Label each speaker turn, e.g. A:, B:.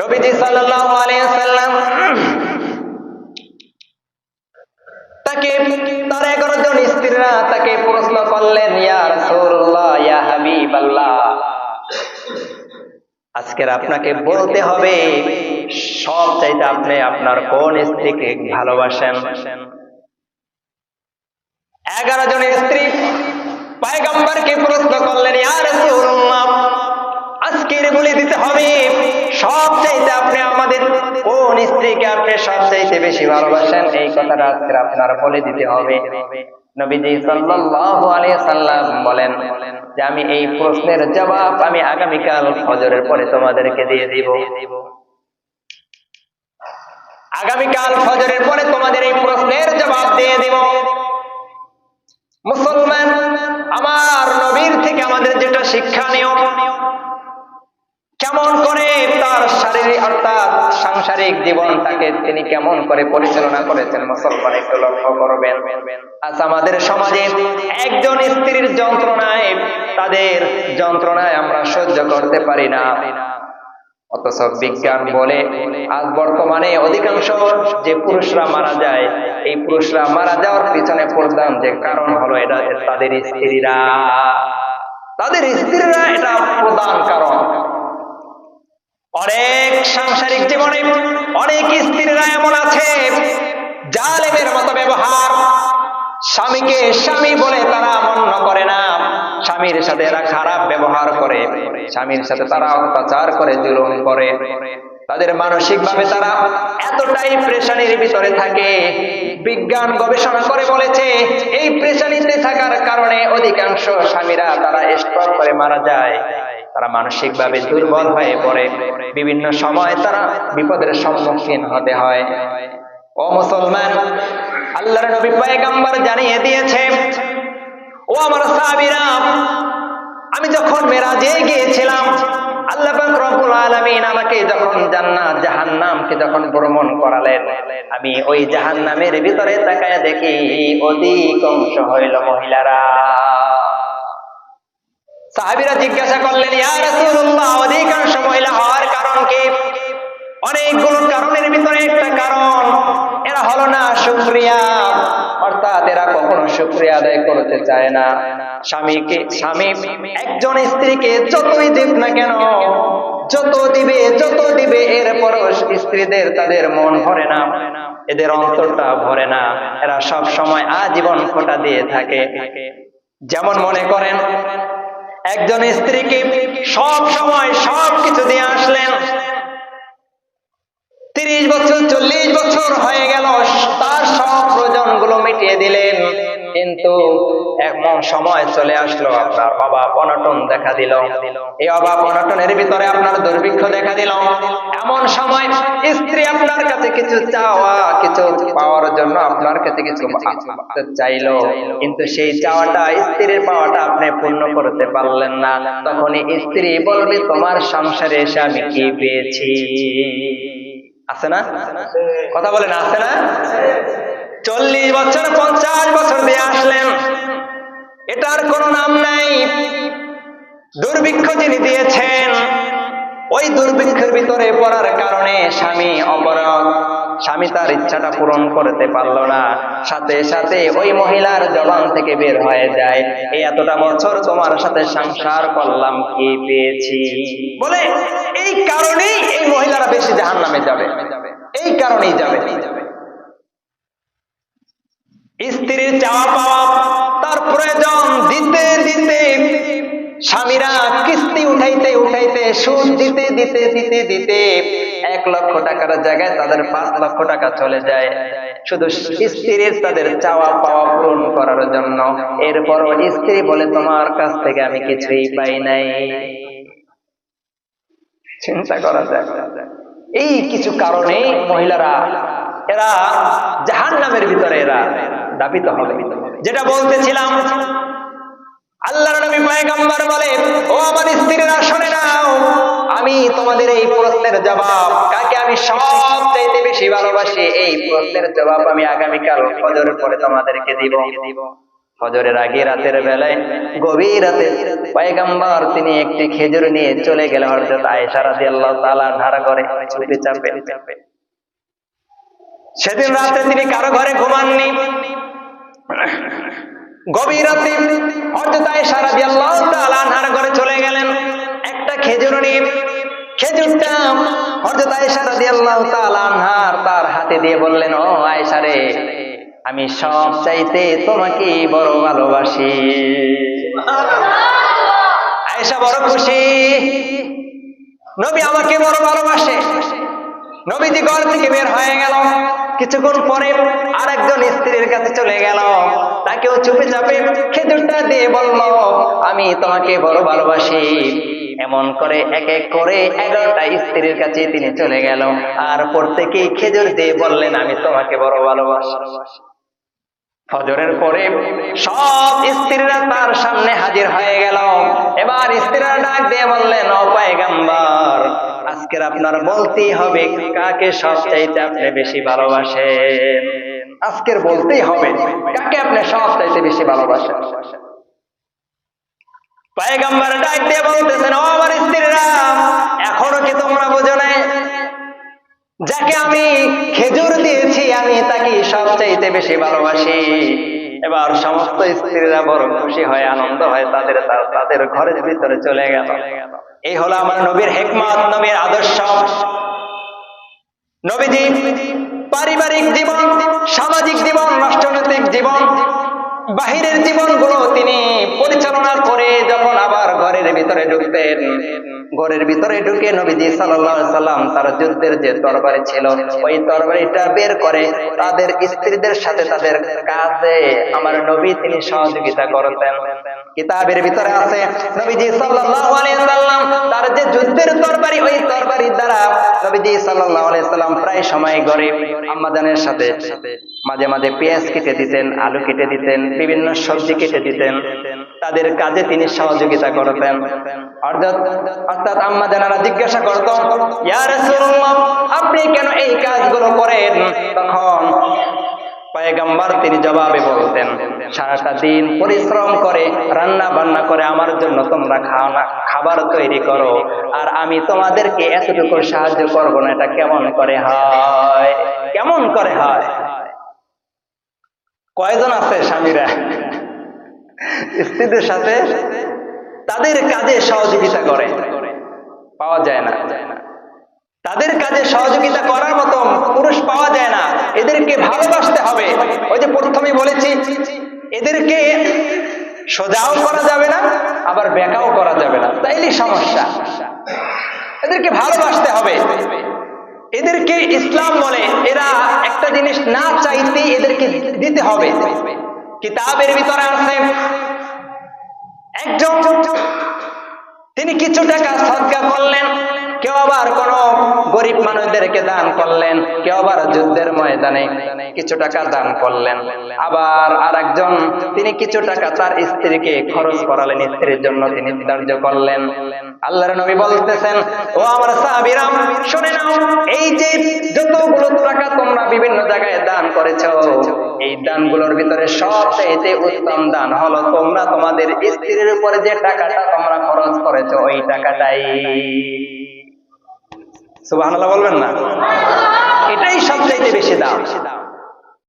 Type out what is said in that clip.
A: নবীজি সাল্লাম তাকে তার এগারো জন স্ত্রীরা তাকে প্রশ্ন করলেন আজকের আপনাকে বলতে হবে, সব চাইতে আপনি আপনার কোন স্ত্রীকে ভালোবাসেন? এগারো জন স্ত্রী পায়গম্বরকে প্রশ্ন করলেন, ইয়া রাসূলুল্লাহ আজকের বলে দিতে হবে সব চাইতে আপনি আমাদের কোন স্ত্রীকে আপনি সব চাইতে বেশি ভালোবাসেন? এই কথাটা আজকে আপনার বলে দিতে হবে। আগামীকাল ফজরের পরে তোমাদের এই প্রশ্নের জবাব দিয়ে দিব। মুসলমান, আমার নবীর থেকে আমাদের যেটা শিক্ষা নিয়ম কেমন করে তার শারীরিক অর্থাৎ সাংসারিক জীবনটাকে তিনি কেমন করে পরিচালনা করেছেন মুসলমান একটু লক্ষ্য করবেন। আজ আমাদের সমাজে একজন স্ত্রীর যন্ত্রণায়, তাদের যন্ত্রণায় আমরা সহ্য করতে পারি না। অথচ বিজ্ঞান বলে, আজ বর্তমানে অধিকাংশ যে পুরুষরা মারা যায়, এই পুরুষরা মারা যাওয়ার পিছনে প্রধান যে কারণ হলো এটা তাদের স্ত্রীরা। তাদের স্ত্রীরা এটা প্রধান কারণ। অনেক সাংসারিক জীবনে অনেক স্ত্রীরা এমন আছে, জালেমের মতো ব্যবহার। স্বামীকে স্বামী বলে তারা মান্য করে না, স্বামীর সাথে এরা খারাপ ব্যবহার করে, স্বামীর সাথে তারা অত্যাচার করে, জুলুম করে। তাদের মানসিক ভাবে তারা এতটাই প্রেশানির ভিতরে থাকে, বিজ্ঞান গবেষণা করে বলেছে, এই প্রেশানিতে থাকার কারণে অধিকাংশ স্বামীরা তারা স্ট্রোক করে মারা যায়। তারা মানসিক ভাবে দুর্বল হয়ে পড়ে। বিভিন্ন সময় তারা বিপদের সম্মুখীন হতে হয়। ও মুসলমান, আল্লাহর নবী পয়গাম্বর জানিয়ে দিয়েছে, ও আমার সাহাবীরা, আমি যখন মেরাজে গিয়েছিলাম, আল্লাহ রব্বুল আলামিন আমাকে যখন জান্নাত যখন ভ্রমণ করালেন, আমি ওই জাহান্নামের ভিতরে তাকায় দেখি অধিকাংশ হইল মহিলারা। সাহাবীরা জিজ্ঞাসা করলেন অধিকাংশ মহিলা হওয়ার কারণ কি? অনেকগুলো কারণের ভিতরে একটা কারণ, এরা হলো না শুকরিয়া অর্থাৎ এরা কখনো শুকরিয়া আদায় করতে চায় না। স্বামীকে, স্বামী, একজন স্ত্রীকে যতই দেব না কেন, যত দিবে যত দিবে এরপর স্ত্রীদের তাদের মন ভরে না। এদের অন্তরটা ভরে না। এরা সব সময় আজীবন খোটা দিয়ে থাকে। যেমন মনে করেন একজন স্ত্রীকে সব সময় সব কিছু দিয়ে আসলেন। তিরিশ বছর, চল্লিশ বছর হয়ে গেল, তার সব প্রয়োজনগুলো মিটিয়ে দিলেন। কিন্তু এমন সময় চলে আসলো আপনার অভাব অনটন দেখা দিল। এই অভাব অনটনের ভিতরে আপনার দুর্ভিক্ষ দেখা দিল। এমন সময় স্ত্রী আপনার কাছে কিছু চাওয়া, কিছু পাওয়ার জন্য আপনার কাছে কিছু চাইলো। কিন্তু সেই চাওয়াটা, স্ত্রীর পাওয়াটা আপনি পূর্ণ করতে পারলেন না। তখনই স্ত্রী বলবে, তোমার সংসারে এসে আমি কি পেয়েছি? আছে না? কথা বলেন আছে না? চল্লিশ বছর, পঞ্চাশ বছর দিয়ে আসলেন। এটার কোনো নাম নাই। দুর্ভিক্ষ যিনি দিয়েছেন, ওই দুর্ভিক্ষের ভিতরে পড়ার কারণে স্বামী অপরাধ স্বামী তার ইচ্ছাটা পূরণ করতে পারল না। সাথে সাথে ওই মহিলার জবান থেকে বের হয়ে যায়। এই এতটা বছর তোমার সাথে সংসার করলাম, কি পেয়েছি? বলে, এই কারণেই এই মহিলারা বেশি জাহান নামে যাবে। এই কারণেই যাবে। স্ত্রীর চাওয়া পাওয়া তার প্রয়োজন দিতে দিতে স্বামীরা কিস্তি উঠাইতে উঠাইতে সুদ দিতে দিতে দিতে দিতে লক্ষ টাকার জায়গায় তাদের পাঁচ লক্ষ টাকা চলে যায়। শুধু স্ত্রীর তাদের চাওয়া পাওয়া পূরণ করার জন্য। এরপর স্ত্রী বলে, তোমার কাছ থেকে আমি কিছুই পাই নাই। চিন্তা করা যায় এই কিছু কারণে মহিলারা, এরা জাহান নামের ভিতরে এরা দাবিত হবে। যেটা বলতেছিলাম, আল্লাহর নবী পয়গম্বর বলে, ও আমার স্ত্রীরা, শুনে নাও, আমি তোমাদের এই প্রশ্নের জবাব কাকে আমি সব চাইতে বেশি ভালোবাসি এই প্রশ্নের জবাব আমি আগামীকাল ফজরের পরে তোমাদেরকে দিব। ফজরের আগে রাতের বেলায়, গভীর রাতে পয়গাম্বর তিনি একটি খেজুর নিয়ে চলে গেলেন হযরত আয়েশা রাদিয়াল্লাহু তাআলা ধারা করে চুপি চাপে। সেদিন রাতে তিনি কারও ঘরে ঘুমাননি। গভীর রাতে হযরত আয়েশা রাদিয়াল্লাহু আনহার ঘরে চলে গেলেন। একটা খেজুর নিয়ে খেজুরটা হযরত আয়েশা রাদিয়াল্লাহু তাআলা আনহার তার হাতে দিয়ে বললেন, ও আয়েশা রে, আমি সব চাইতে তোমাকে বড় ভালোবাসি। আয়েশা বড় খুশি। নবী আমাকে বড় ভালোবাসে। নবীজি ঘর থেকে বের হয়ে গেল। কিছুক্ষণ পরে আরেকজন স্ত্রীর কাছে চলে গেল। তাকেও চুপে চাপে খেজুরটা দিয়ে বলল, আমি তোমাকে বড় ভালোবাসি। এমন করে এক এক করে এগারোটা স্ত্রীর কাছে তিনি চলে গেল। আর প্রত্যেকেই খেজুর দিয়ে বললেন, আমি তোমাকে বড় ভালোবাসি। ফজরের পরে সব স্ত্রীরা তার সামনে হাজির হয়ে গেল। এবার স্ত্রীরা ডাক দিয়ে বললেন, ও পায়গাম্বার আজকের আপনার বলতেই হবে কাকে সব চাইতে আপনি বেশি ভালোবাসেন? আজকের বলতেই হবে কাকে আপনি সব চাইতে বেশি ভালোবাসেন? যাকে আমি খেজুর দিয়েছি, আমি তাকে সবচাইতে বেশি ভালোবাসি। এবার সমস্ত স্ত্রীরা বড় খুশি হয়, আনন্দ হয় তাদের তাদের ঘরের ভিতরে চলে গেল। এই হলো আমার নবীর হেকমত, নবীর আদর্শ। নবীজি পারিবারিক জীবন, সামাজিক জীবন, রাষ্ট্রনৈতিক জীবন, বাহিরের জীবনগুলো তিনি পরিচালনা করে যখন আবার ঘরের ভিতরে ঢুকতেন। ঘরের ভিতরে ঢুকে নবীজি সাল্লাম তার যুদ্ধের যে তরবারি ছিল, ওই তরবারিটা বের করে তাদের স্ত্রীদের সাথে তাদের কাজে আমার নবী তিনি সহযোগিতা করতেন। কিতাবের ভিতরে আছে, নবীজি সাল্লাল্লাহু আলাইহি সাল্লাম তার যে যুদ্ধের তরবারি, ওই তরবারির দ্বারা নবীজি সাল্লাল্লাহু আলাইহি সাল্লাম প্রায় সময় ঘরে আম্মাজানের সাথে মাঝে মাঝে পেঁয়াজ কেটে দিতেন, আলু কেটে দিতেন, বিভিন্ন সবজি কেটে দিতেন। তাদের কাজে তিনি সহযোগিতা করতেন। অর্থাৎ অর্থাৎ আম্মা জানারা জিজ্ঞাসা করত, ইয়া রাসূলুল্লাহ, আপনি কেন এই কাজগুলো করেন? তখন পয়গম্বর তিনি জবাবে বলতেন, সারাটা দিন পরিশ্রম করে রান্না বান্না করে আমার জন্য তোমরা খাওয়া খাবার তৈরি করো, আর আমি তোমাদেরকে এতটুকু সাহায্য করব না, এটা কেমন করে হয়? কেমন করে হয়? কয়জন আছে স্বামীরা? স্ত্রীদের সাথে? তাদের কাজে সহযোগিতা করে। পাওয়া যায় না। তাদের কাজে সহযোগিতা করার মতো পুরুষ পাওয়া যায় না। এদেরকে ভালোবাসতে হবে। ওই যে প্রথমেই বলেছি, এদেরকে সোজাও করা যাবে না, আবার বেকাও করা যাবে না। তাইলে সমস্যা। এদেরকে ভালোবাসতে হবে। এদেরকে ইসলাম বলে। এরা একটা জিনিস না চাইতে এদেরকে দিতে হবে। কিতাবের ভিতরে আছে, একজন, তিনি কিছু টাকা সৎকার করলেন। কেউ আবার কোন গরিব মানুষদেরকে দান করলেন, কেউ আবার যুদ্ধের ময়দানে কিছু টাকা দান করলেন। আবার আর একজন তিনি কিছু টাকা তার স্ত্রীকে খরচ করালেন, স্ত্রীর জন্য তিনি ধার্য করলেন। আল্লাহর নবী বলতেছেন, ও আমার সাহাবীরাম, শুনে নাও, এই যে যতগুলো টাকা তোমরা বিভিন্ন জায়গায় দান করেছ, এই দানগুলোর ভিতরে সবচাইতে উত্তম দান হলো তোমরা তোমাদের স্ত্রীর উপরে যে টাকাটা তোমরা খরচ করেছ, ওই টাকাটাই। সুবহানাল্লাহ বলবেন না? এটাই সবচাইতে বেশি দাম।